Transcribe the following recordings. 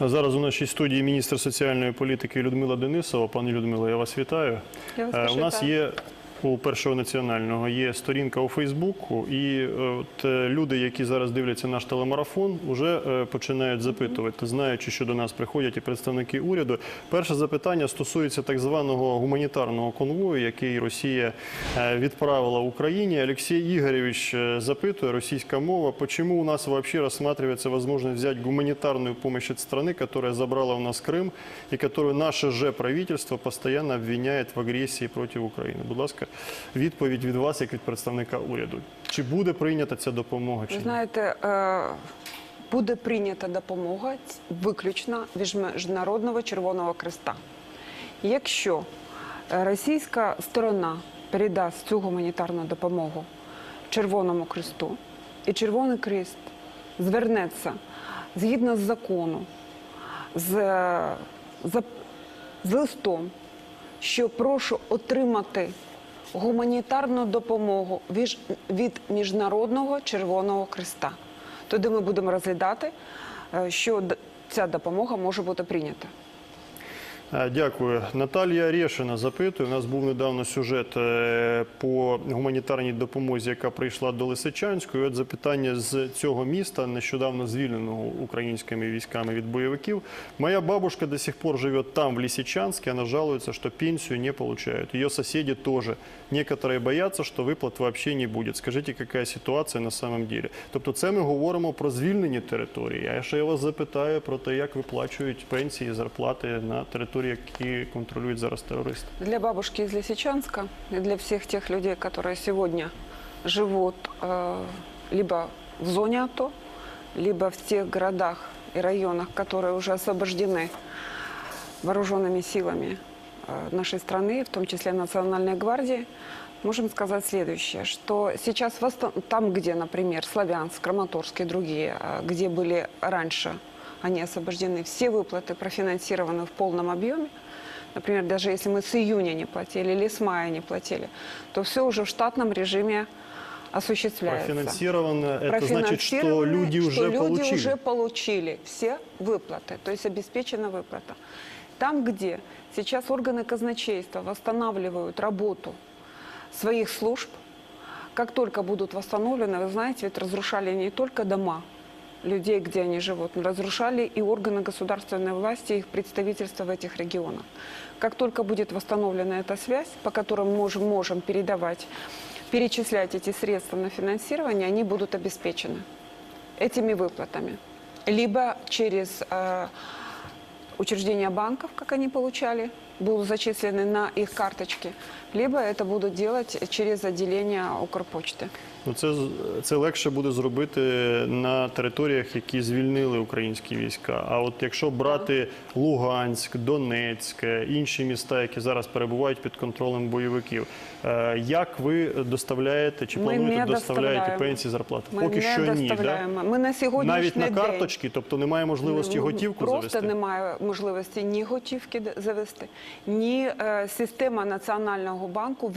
Зараз у нашій студії міністр соціальної політики Людмила Денисова. Пані Людмила, я вас вітаю. Я вас Е, У нас є у першого національного є сторінка у Фейсбуку, і е, от е, люди, які зараз дивляться наш телемарафон, вже е, починають запитувати, знаючи, що до нас приходять і представники уряду. Перше запитання стосується так званого гуманітарного конвою, який Росія відправила Україні. Олексій Ігоревич запитує, російська мова, почему у нас вообще рассматривается возможность взять гуманитарную помощь от страны, которая забрала у нас Крым и которую наше же правительство постоянно обвиняет в агресії проти України. Будь ласка, відповідь від вас, як від представника уряду. Чи буде прийнята ця допомога? Чи Ви знаєте, е, буде прийнята допомога виключно від Міжнародного Червоного Креста. Якщо е, російська сторона передасть цю гуманітарну допомогу Червоному Кресту, і Червоний Крест звернеться згідно з закону, з, е, за- з листом, що прошу отримати гуманітарну допомогу від, Міжнародного Червоного Креста. Туди ми будемо розглядати, е, що ця допомога може бути прийнята. Е, Дякую. Наталія Решина запитує. У нас був недавно сюжет е, по гуманітарній допомозі, яка прийшла до Лисичанської. От запитання з цього міста, нещодавно звільненого українськими військами від бойовиків. Моя бабушка до сих пор живет там, в Лисичанске. Она жалуется, что пенсию не получают. Ее соседи тоже. Некоторые боятся, что выплат вообще не будет. Скажите, какая ситуація на самом деле? Тобто це ми говоримо про звільнені території. А ще я вас запитаю про те, як виплачують пенсії, зарплати на території, які контролюють зараз терористи. Для бабушки из Лисичанска для всех тех людей, которые сегодня живут э, либо в зоне АТО, либо в тех городах и районах, которые уже освобождены вооруженными силами э, нашей страны, в том числе Национальной гвардии, можем сказать следующее, что сейчас там, где, например, Славянск, Краматорск и другие, э, где были раньше они освобождены, все выплаты профинансированы в полном объеме, Например, даже если мы с июня не платили или с мая не платили, то все уже в штатном режиме осуществляется. Профинансировано, это значит, что люди что уже люди получили. уже получили все выплаты, то есть обеспечена выплата. Там, где сейчас органы казначейства восстанавливают работу своих служб, как только будут восстановлены, вы знаете, ведь разрушали не только дома людей, где они живут, разрушали и органы государственной власти, их представительства в этих регионах. Как только будет восстановлена эта связь, по которой мы можем, можем передавать, перечислять эти средства на финансирование, они будут обеспечены этими выплатами. Либо через э, учреждения банков, как они получали, будут зачислены на их карточки, либо это будут делать через отделение Укрпочты. Ну, це, це легше буде зробити на територіях, які звільнили українські війська. А от якщо брати Луганськ, Донецьк, інші міста, які зараз перебувають під контролем бойовиків, е, як ви доставляєте чи плануєте доставляєте пенсії зарплати? Ми Поки не що ні, да? Ми на сьогоднішній навіть на карточки, тобто немає можливості готівку Просто завести. немає можливості ні готівки завести, ні е, система Національного банку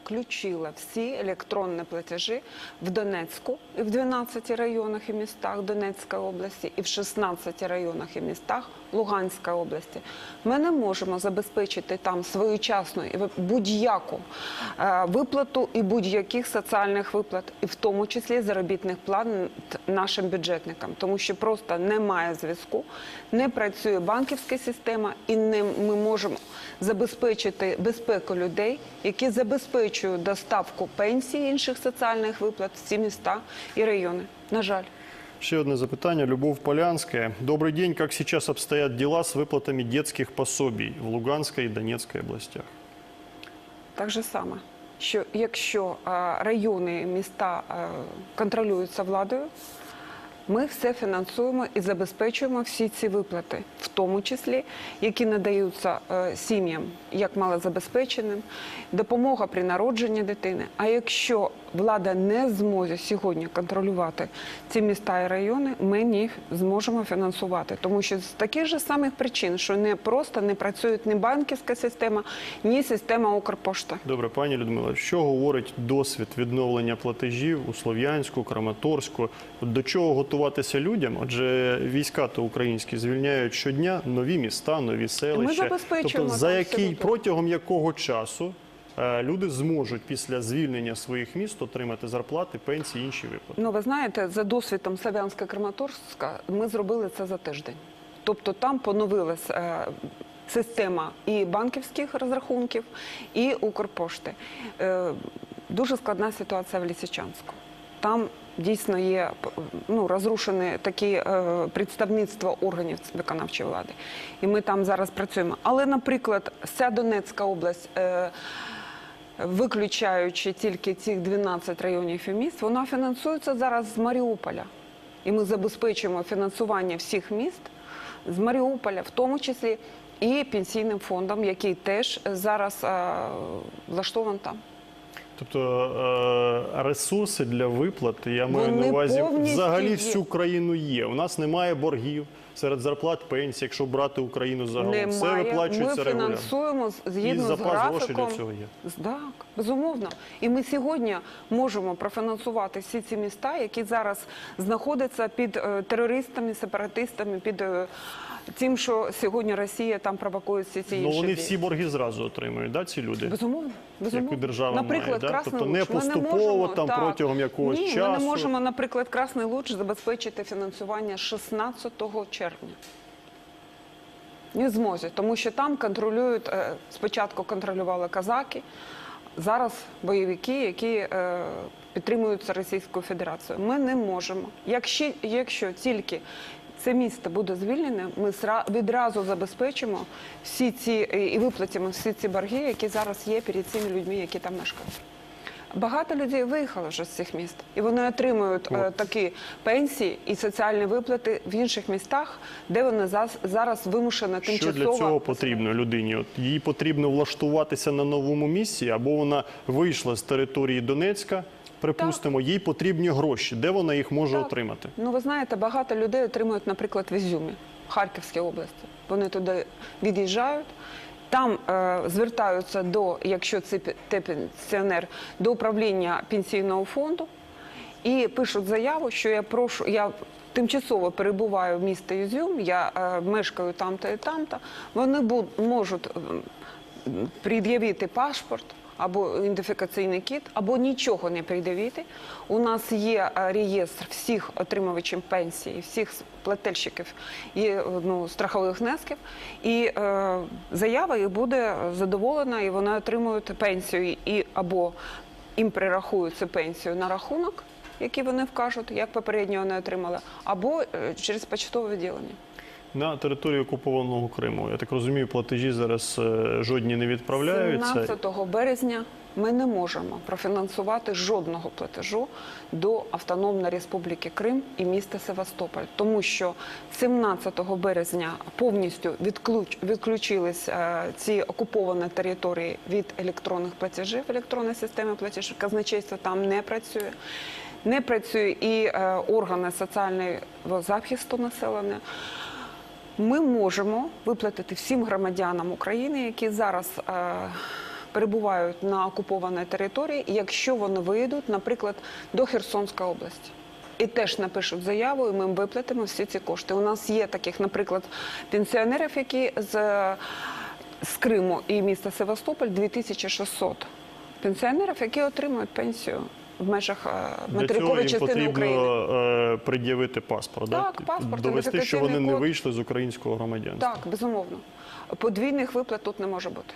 відключила всі електронні платежі в Донецьку і в 12 районах і містах Донецької області, і в 16 районах і містах Луганської області. Ми не можемо забезпечити там своєчасну будь-яку е, виплату і будь-яких соціальних виплат, і в тому числі заробітних плат нашим бюджетникам, тому що просто немає зв'язку, не працює банківська система, і не ми можемо забезпечити безпеку людей, які забезпечують доставку пенсій інших соціальних виплат в ці міста і райони. На жаль. Ще одне запитання. Любов Полянская. Добрый день. Как сейчас обстоят дела с выплатами детских пособий в Луганской и Донецкой областях? Так же само, що якщо райони, міста контролюються владою, ми все фінансуємо і забезпечуємо всі ці виплати, в тому числі, які надаються е, сім'ям як малозабезпеченим, допомога при народженні дитини. А якщо влада не зможе сьогодні контролювати ці міста і райони, ми не зможемо фінансувати, тому що з таких же самих причин, що не просто не працює ні банківська система, ні система Укрпошта. Добре, пані Людмила, що говорить досвід відновлення платежів у Слов'янську, Краматорську? До чого готові готуватися людям, адже війська то українські звільняють щодня нові міста, нові селища. забезпечуємо тобто, за який протягом якого часу е, люди зможуть після звільнення своїх міст отримати зарплати, пенсії, інші виплати. Ну, ви знаєте, за досвідом Славянська Краматорська ми зробили це за тиждень. Тобто там поновилась е, система і банківських розрахунків, і Укрпошти. Е, дуже складна ситуація в Лісичанську. Там дійсно є ну, розрушені такі е, представництва органів виконавчої влади. І ми там зараз працюємо. Але, наприклад, вся Донецька область. Е, виключаючи тільки цих 12 районів і міст, вона фінансується зараз з Маріуполя. І ми забезпечуємо фінансування всіх міст з Маріуполя, в тому числі і пенсійним фондом, який теж зараз е, влаштований там. Тобто е, ресурси для виплат, я маю Вони на увазі, повністю взагалі є. всю країну є. У нас немає боргів серед зарплат пенсій, якщо брати Україну загалом. Все Немає. Ми виплачується регулярно. фінансуємо з- І згідно з запас грошей для цього є. Так, безумовно. І ми сьогодні можемо профінансувати всі ці міста, які зараз знаходяться під е, терористами, сепаратистами, під е, тим, що сьогодні Росія там провокує всі ці Ну вони всі борги зразу отримують, да, ці люди? Безумовно, безумовно. Яку держава наприклад, має, да? Тобто не Луч. Поступово можемо, там так. протягом якогось Ні, ми не можемо, наприклад, Красний Луч забезпечити фінансування 16 червня. Не в змозі, тому що там контролюють, е, спочатку контролювали казаки, зараз бойовики, які е, підтримуються Російською Федерацією. Ми не можемо. Якщо, якщо тільки це місто буде звільнене, ми відразу забезпечимо всі ці і виплатимо всі ці борги, які зараз є перед цими людьми, які там мешкають. Багато людей виїхало вже з цих міст, і вони отримують е, такі пенсії і соціальні виплати в інших містах, де вони зас- зараз вимушені Що для цього потрібно людині? От їй потрібно влаштуватися на новому місці, або вона вийшла з території Донецька. Припустимо, їй потрібні гроші. Де вона їх може Так. отримати? Ну, ви знаєте, багато людей отримують, наприклад, в Ізюмі, Харківській області. Вони туди від'їжджають. Там е, звертаються до, якщо це те пенсіонер, до управління пенсійного фонду і пишуть заяву, що я прошу, я тимчасово перебуваю в місті Ізюм, я е, мешкаю там-то і там-то. Вони буд, можуть пред'явити паспорт або ідентифікаційний кіт, або нічого не пред'явити. У нас є е, реєстр всіх отримувачів пенсії, всіх плательщиків і е, ну, страхових внесків, і е, заява їх буде задоволена, і вони отримують пенсію і або їм перерахують цю пенсію на рахунок, який вони вкажуть, як попередньо вони отримали, або е, через почтове відділення. На території окупованого Криму. Я так розумію, платежі зараз е, жодні не відправляються. 17 березня ми не можемо профінансувати жодного платежу до Автономної Республіки Крим і міста Севастополь, тому що 17 березня повністю відключ, відключились е, ці окуповані території від електронних платежів, електронної системи платежів. Казначейство там не працює. Не працює і е, органи соціального захисту населення. Ми можемо виплатити всім громадянам України, які зараз е, перебувають на окупованій території, якщо вони виїдуть, наприклад, до Херсонської області. І теж напишуть заяву, і ми їм виплатимо всі ці кошти. У нас є таких, наприклад, пенсіонерів, які з, з Криму і міста Севастополь 2600 пенсіонерів, які отримують пенсію в межах е, Для цього материкової їм потрібно е, пред'явити паспорт, Так, да? паспорт, довести, що вони не вийшли з українського громадянства. Так, безумовно. Подвійних виплат тут не може бути.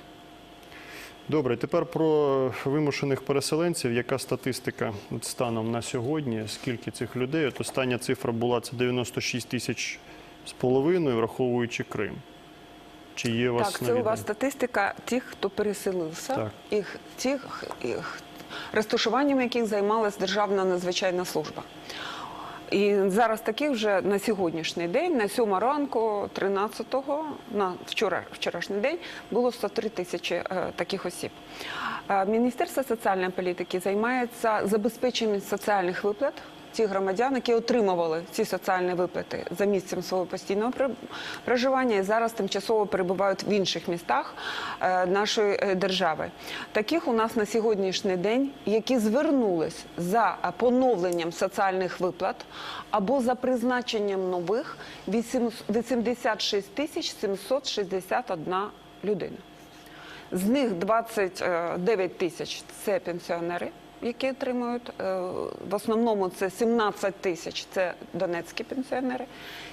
Добре, тепер про вимушених переселенців. Яка статистика от станом на сьогодні? Скільки цих людей? От остання цифра була це 96 тисяч з половиною, враховуючи Крим. Чи є у вас так, це у вас статистика тих, хто переселився, Так. і тих, їх, розташуванням яких займалась Державна надзвичайна служба. І зараз таких вже на сьогоднішній день, на 7 ранку, 13-го, на вчора, вчорашній день, було 103 тисячі е, таких осіб. Е, Міністерство соціальної політики займається забезпеченням соціальних виплат ті громадян, які отримували ці соціальні виплати за місцем свого постійного проживання і зараз тимчасово перебувають в інших містах е, нашої е, держави. Таких у нас на сьогоднішній день, які звернулись за е, поновленням соціальних виплат або за призначенням нових, вісім- 86 тисяч 761 людина. З них 29 тисяч це пенсіонери, які отримують. е, В основному це 17 тисяч це донецькі пенсіонери,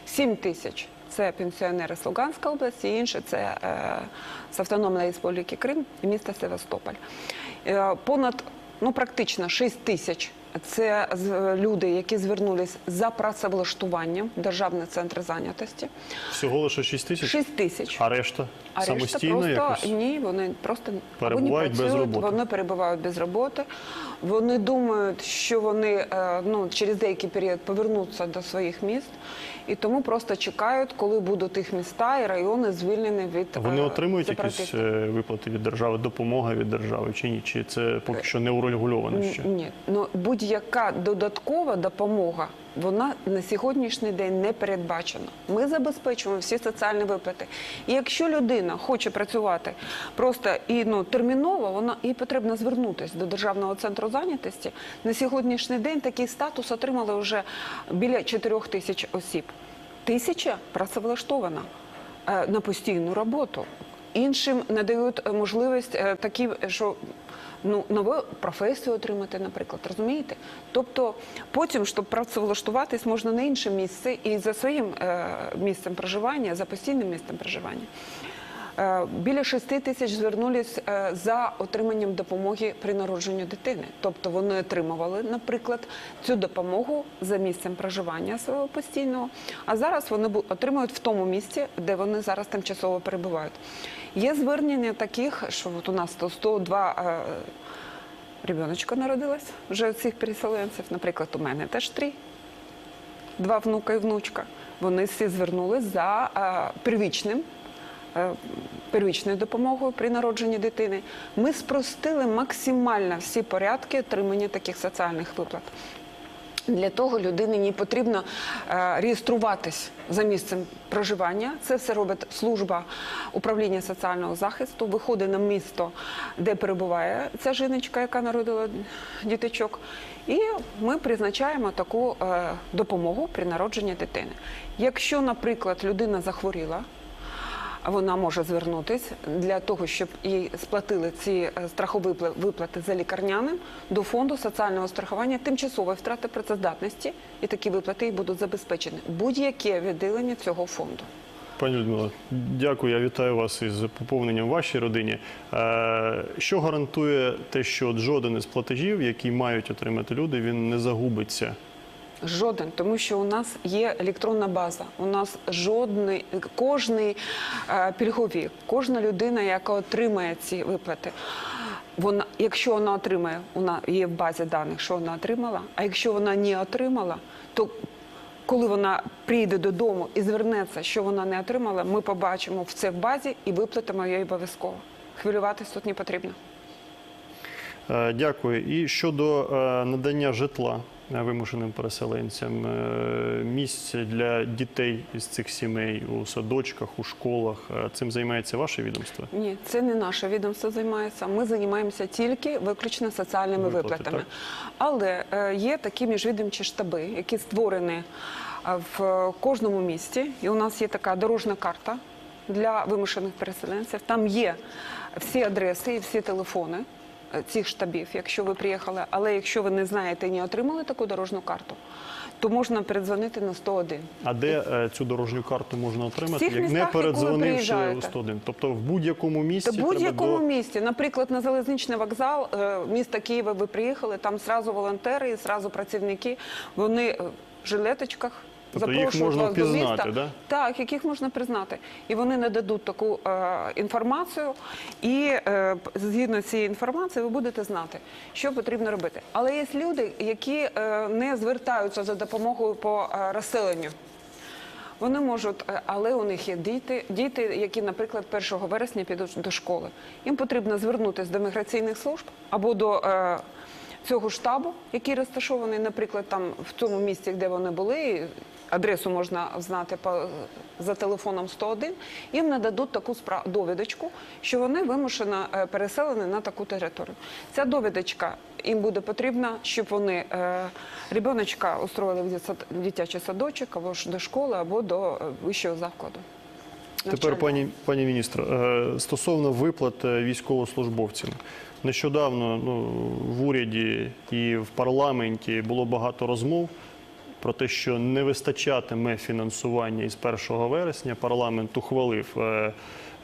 7 тисяч це пенсіонери з Луганської області, і інші це е, з Автономної Республіки Крим і міста Севастополь. Е, Понад ну, практично 6 тисяч це з- люди, які звернулись за працевлаштуванням в Державний центр зайнятості. Всього лише 6 тисяч, 6 тисяч. а решта А решта самостійно просто якось? ні, вони просто Перебувають або не без працюють, роботи. Вони перебувають без роботи. Вони думають, що вони е, ну через деякий період повернуться до своїх міст, і тому просто чекають, коли будуть їх міста і райони звільнені від Вони е, отримують якісь е, виплати від держави, допомога від держави чи ні? Чи це поки що не урегульовано ще? Ні, ну будь-яка додаткова допомога. Вона на сьогоднішній день не передбачена. Ми забезпечуємо всі соціальні виплати. І якщо людина хоче працювати просто і ну терміново, вона їй потрібно звернутися до державного центру зайнятості. На сьогоднішній день такий статус отримали вже біля 4 тисяч осіб. Тисяча працевлаштована е, на постійну роботу. Іншим надають е, можливість е, такі, що ну нову професію отримати, наприклад, розумієте? Тобто потім, щоб працевлаштуватись, можна на інше місце і за своїм е, місцем проживання, за постійним місцем проживання. Е, Біля 6 тисяч звернулись е, за отриманням допомоги при народженні дитини. Тобто вони отримували, наприклад, цю допомогу за місцем проживання свого постійного, а зараз вони отримують в тому місці, де вони зараз тимчасово перебувають. Є звернення таких, що от у нас то 102 е, ребеночка народилось вже цих переселенців. Наприклад, у мене теж три два внука і внучка. Вони всі звернулись за первічним. Е, Первічною допомогою при народженні дитини ми спростили максимально всі порядки отримання таких соціальних виплат. Для того людині не потрібно е, реєструватись за місцем проживання. Це все робить служба управління соціального захисту. Виходить на місто, де перебуває ця жіночка, яка народила діточок. І ми призначаємо таку е, допомогу при народженні дитини. Якщо, наприклад, людина захворіла, вона може звернутися для того, щоб їй сплатили ці е, страхові випла- виплати за лікарняним до фонду соціального страхування тимчасової втрати працездатності, і такі виплати їй будуть забезпечені. Будь-яке відділення цього фонду. Пані Людмила, дякую. Я вітаю вас із поповненням вашій родині. Е, Що гарантує те, що жоден із платежів, які мають отримати люди, він не загубиться? Жоден, тому що у нас є електронна база. У нас жодний, кожний е, пільговік, кожна людина, яка отримає ці виплати. Вона, якщо вона отримає, вона є в базі даних, що вона отримала. А якщо вона не отримала, то коли вона прийде додому і звернеться, що вона не отримала, ми побачимо це в базі і виплатимо їй обов'язково. Хвилюватись тут не потрібно. Е, Дякую. І щодо е, надання житла вимушеним переселенцям, е, місць для дітей із цих сімей у садочках, у школах, е, цим займається ваше відомство? Ні, це не наше відомство займається. Ми займаємося тільки виключно соціальними Виплати, виплатами. так? Але е, є такі міжвідомчі штаби, які створені е, в кожному місті. І у нас є така дорожня карта для вимушених переселенців. Там є всі адреси і всі телефони. Цих штабів, якщо ви приїхали, але якщо ви не знаєте і не отримали таку дорожню карту, то можна передзвонити на 101. А де е, цю дорожню карту можна отримати, як не містах, передзвонивши у 101? Тобто в будь-якому місці Та будь-якому до... місті, наприклад, на залізничний вокзал е, міста Києва ви приїхали, там зразу волонтери і зразу працівники. Вони е, в жилеточках. Тобто їх можна вас до впізнати, міста. да? Так, яких можна признати. І вони нададуть таку е, інформацію, і е, згідно цієї інформації ви будете знати, що потрібно робити. Але є люди, які е, не звертаються за допомогою по е, розселенню. Вони можуть, е, але у них є діти, діти, які, наприклад, 1 вересня підуть до школи. Їм потрібно звернутися до міграційних служб або до е, цього штабу, який розташований, наприклад, там в тому місці, де вони були. Адресу можна знати за телефоном 101, їм нададуть таку довідочку, що вони вимушено е, переселені на таку територію. Ця довідочка їм буде потрібна, щоб вони е, ребеночка устроїли в дитячий садочок або ж до школи, або до е, вищого закладу. Тепер, пані, пані міністр, стосовно виплат військовослужбовцям. Нещодавно ну, в уряді і в парламенті було багато розмов про те, що не вистачатиме фінансування із 1 вересня. Парламент ухвалив е,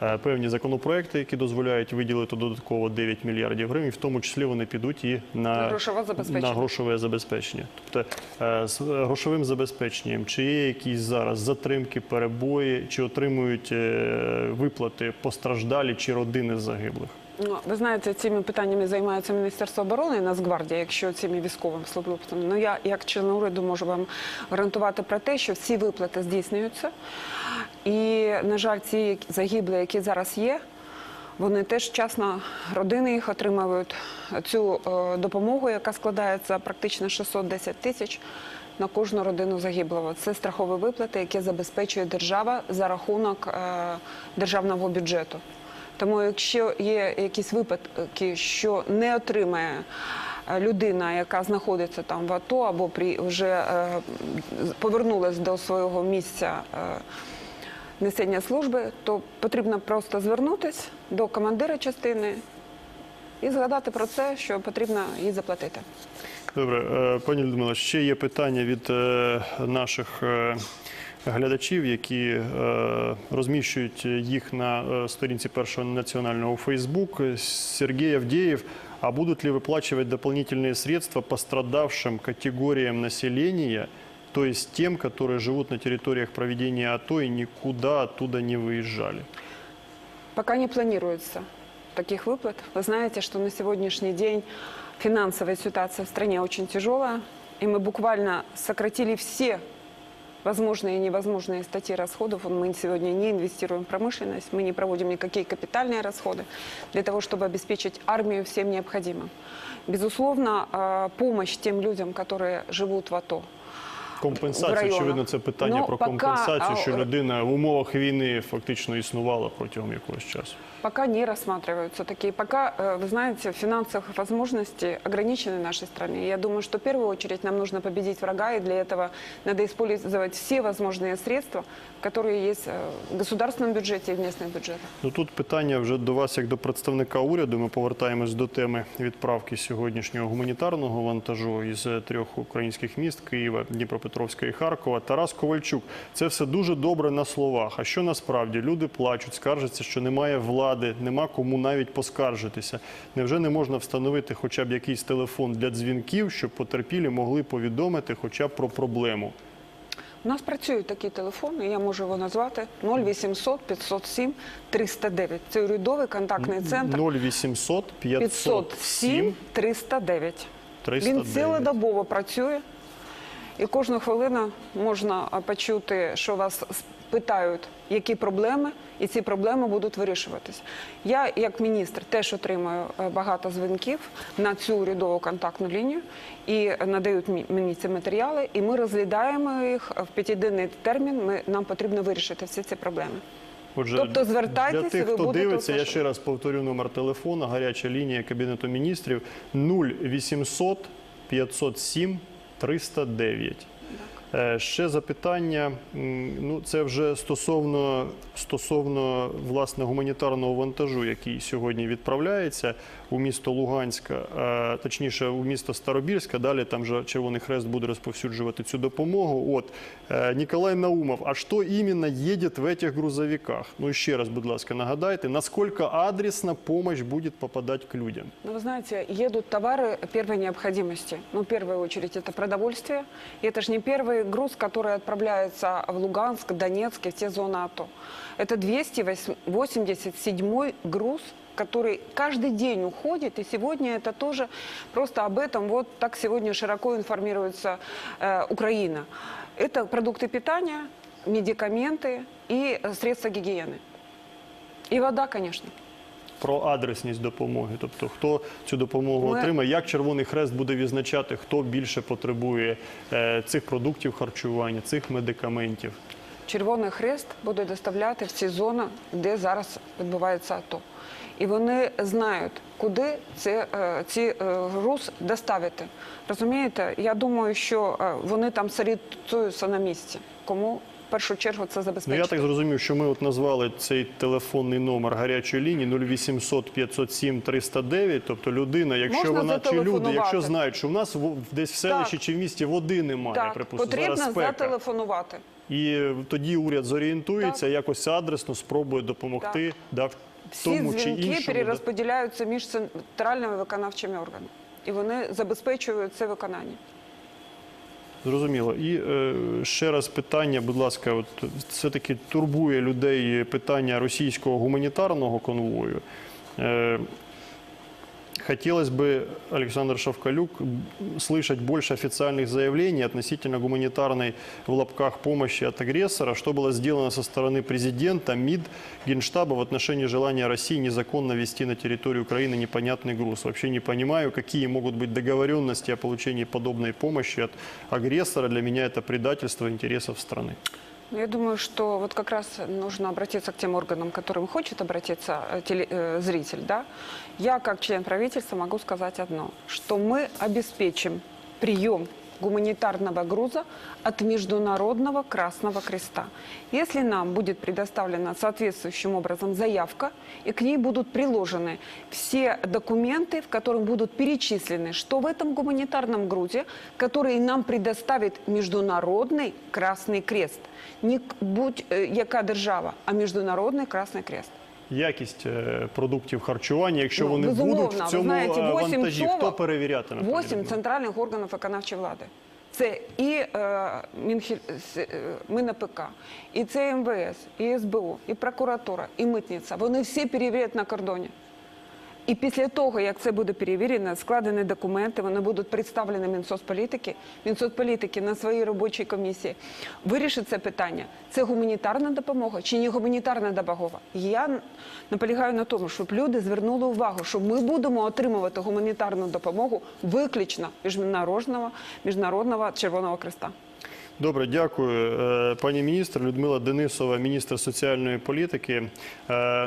е, певні законопроекти, які дозволяють виділити додатково 9 мільярдів гривень, в тому числі вони підуть і на, На грошове забезпечення. на грошове забезпечення. Тобто е, з грошовим забезпеченням, чи є якісь зараз затримки, перебої, чи отримують виплати постраждалі чи родини загиблих? Ну, ви знаєте, цими питаннями займається Міністерство оборони і Нацгвардія, якщо цими військовими службовцями. Ну я, як член уряду, можу вам гарантувати про те, що всі виплати здійснюються. І, на жаль, ці загиблі, які зараз є, вони теж вчасно, родини їх отримують цю е, допомогу, яка складається практично 610 тисяч на кожну родину загиблого. Це страхові виплати, які забезпечує держава за рахунок е, державного бюджету. Тому, якщо є якісь випадки, що не отримає е, людина, яка знаходиться там в АТО або при вже е, повернулася до свого місця е, несення служби, то потрібно просто звернутися до командира частини і згадати про це, що потрібно їй заплатити. Добре, пані Людмила, ще є питання від наших глядачів, які е, розміщують їх на е, сторінці першого національного Фейсбук. Сергей Авдеев. А будут ли выплачивать дополнительные средства пострадавшим категориям населения, то есть тем, которые живут на территориях проведения АТО и никуда оттуда не выезжали? Пока не планируется таких выплат. Вы знаете, что на сегодняшний день финансовая ситуация в стране очень тяжелая, и мы буквально сократили все возможные и невозможные статьи расходов. Мы сегодня не инвестируем в промышленность, мы не проводим никакие капитальные расходы для того, чтобы обеспечить армию всем необходимым. Безусловно, э, помощь тем людям, которые живут в АТО, В Компенсація, районах. очевидно, це питання Ну, про пока, компенсацію, що а, людина в умовах війни фактично існувала протягом якогось часу. Пока не рассматриваются такие. Пока, э, вы знаете, финансовых возможностей ограничены в нашей стране. Я думаю, что в первую очередь нам нужно победить врага, и для этого надо использовать все возможные средства, которые есть э, в государственном бюджете и в местных бюджетах. Ну тут питання вже до вас, як до представника уряду. Ми повертаємось до теми відправки сьогоднішнього гуманітарного вантажу із е, трьох українських міст Києва, Дніпропетровська і Харкова. Тарас Ковальчук. Це все дуже добре на словах. А що насправді люди плачуть, скаржаться, що немає влади, нема кому навіть поскаржитися. Невже не можна встановити хоча б якийсь телефон для дзвінків, щоб потерпілі могли повідомити хоча б про проблему? У нас працюють такі телефони, я можу його назвати 0800 507 309. Це урядовий контактний центр 0800 507 507 309. 309. Він цілодобово працює, і кожну хвилину можна почути, що вас питають, які проблеми, і ці проблеми будуть вирішуватись. Я, як міністр, теж отримую е, багато дзвінків на цю урядову контактну лінію і надають мені ці матеріали, і ми розглядаємо їх в п'ятиденний термін. Ми, нам потрібно вирішити всі ці проблеми. Отже, Тобто звертайтесь, для тих, ви хто будете дивиться, я ще раз повторю номер телефона, гаряча лінія Кабінету міністрів 0800 507 309. Е, Ще запитання. М, Ну, це вже стосовно, стосовно власне гуманітарного вантажу, який сьогодні відправляється у місто Луганська, е, точніше у місто Старобільська. Далі там же Червоний Хрест буде розповсюджувати цю допомогу. От е, Ніколай Наумов, а що іменно їде в этих грузовиках? Ну і ще раз, будь ласка, нагадайте, наскільки адресно допомога буде попадати к людям? Ну, вы знаете, едут товары первой необходимости. Ну, в первую очередь, это продовольствие. И это же не первый груз, который отправляется в Луганск, Донецк и в те зоны АТО. Это 287 груз, который каждый день уходит. И сегодня это тоже просто об этом вот так сегодня широко информируется э, Украина. Это продукты питания, медикаменты и средства гигиены. И вода, конечно. Про адресність допомоги. Тобто, хто цю допомогу Ми- отримає, як Червоний Хрест буде відзначати, хто більше потребує е, цих продуктів харчування, цих медикаментів. Червоний Хрест буде доставляти в ці зони, де зараз відбувається АТО. І вони знають, куди це, е, ці е, груз доставити. Розумієте? Я думаю, що вони там сорієнтуються на місці. Кому в першу чергу це Ну, я так зрозумів, що ми от назвали цей телефонний номер гарячої лінії 0800 507 309. Тобто людина, якщо Можна вона чи люди, якщо знають, що в нас десь в селищі Так. чи в місті води немає, так, припустимо, потрібно зараз спека. зателефонувати. І е, тоді уряд зорієнтується, Так. якось адресно спробує допомогти да, Всі тому чи дзвінки перерозподіляються між центральними виконавчими органами. І вони забезпечують це виконання. Зрозуміло. І е, ще раз питання, будь ласка, от все-таки турбує людей питання російського гуманітарного конвою. Е, Хотелось бы, Александр Шавкалюк, м, слышать больше официальных заявлений относительно гуманитарной в лапках помощи от агрессора, что было сделано со стороны президента, МИД, Генштаба в отношении желания России незаконно ввести на территорию Украины непонятный груз. Вообще не понимаю, какие могут быть договоренности о получении подобной помощи от агрессора. Для меня это предательство интересов страны. Ну, Я думаю, что вот как раз нужно обратиться к тем органам, к которым хочет обратиться э, теле- э, зритель. Да? Я, как член правительства, могу сказать одно, что мы обеспечим прием гуманитарного груза от Международного Красного Креста. Если нам будет предоставлена соответствующим образом заявка, и к ней будут приложены все документы, в которых будут перечислены, что в этом гуманитарном грузе, который нам предоставит Международный Красный Крест. Не будь е, яка держава, а Міжнародний Красний Крест. Якість е, продуктів харчування, якщо Ну, вони будуть в цьому знаєте, е, вантажі, ЦОВок, хто перевіряти на Восім центральних органів виконавчої влади. Це і е, Мінхіль, е, МінАПК, і це МВС, і СБУ, і прокуратура, і митниця. Вони всі перевірять на кордоні. І після того, як це буде перевірено, складені документи, вони будуть представлені Мінсоцполітики. Мінсоцполітики на своїй робочій комісії вирішить це питання. Це гуманітарна допомога чи не гуманітарна допомога? Я наполягаю на тому, щоб люди звернули увагу, що ми будемо отримувати гуманітарну допомогу виключно міжнародного, міжнародного Червоного Креста. Добре, дякую, Е, пані міністр Людмила Денисова, міністр соціальної політики. Е,